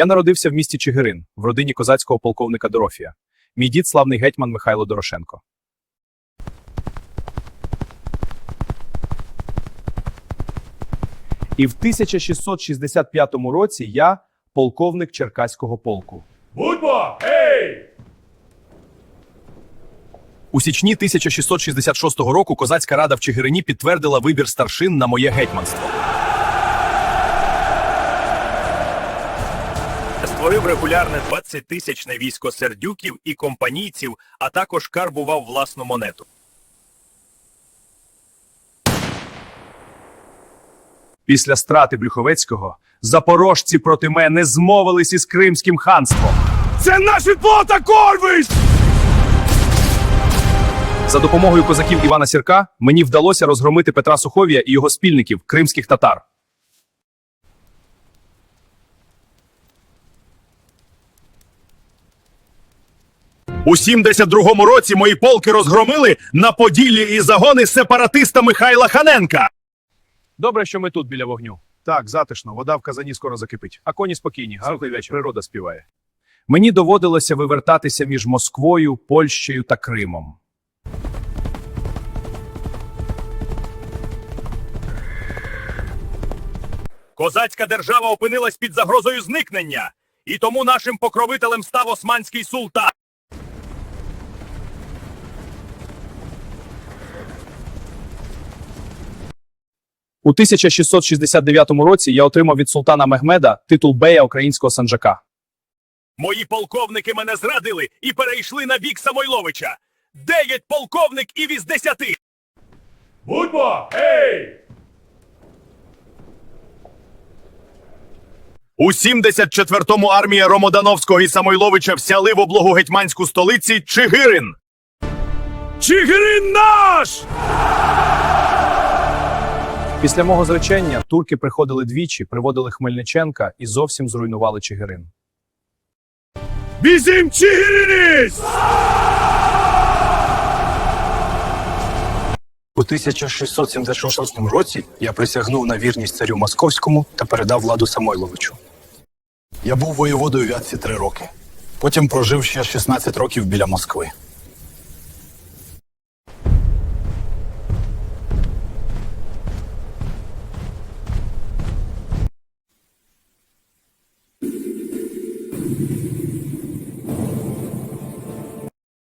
Я народився в місті Чигирин, в родині козацького полковника Дорофія. Мій дід славний гетьман Михайло Дорошенко. І в 1665 році я полковник Черкаського полку. Будьмо! Ей! У січні 1666 року козацька рада в Чигирині підтвердила вибір старшин на моє гетьманство. Створив регулярне 20-тисячне військо сердюків і компанійців, а також карбував власну монету. Після страти Брюховецького запорожці проти мене змовились із Кримським ханством. Це наш відплата, Корвиш! За допомогою козаків Івана Сірка мені вдалося розгромити Петра Суховія і його спільників кримських татар. У 72-му році мої полки розгромили на Поділлі і загони сепаратиста Михайла Ханенка. Добре, що ми тут біля вогню. Так, затишно, вода в казані скоро закипить. А коні спокійні, гарний вечір. Природа співає. Мені доводилося вивертатися між Москвою, Польщею та Кримом. Козацька держава опинилась під загрозою зникнення, і тому нашим покровителем став османський султан. У 1669 році я отримав від султана Мехмеда титул бея українського санджака. Мої полковники мене зрадили і перейшли на бік Самойловича. Дев'ять полковник і із десяти. Будьмо! Ей! У 74-му армія Ромодановського і Самойловича взяли в облогу гетьманську столиці Чигирин. Чигирин наш! Після мого зречення турки приходили двічі, приводили Хмельниченка і зовсім зруйнували Чигирин. Bizim Чигиринись! У 1676 році я присягнув на вірність царю Московському та передав владу Самойловичу. Я був воєводою Вятці три роки. Потім прожив ще 16 років біля Москви.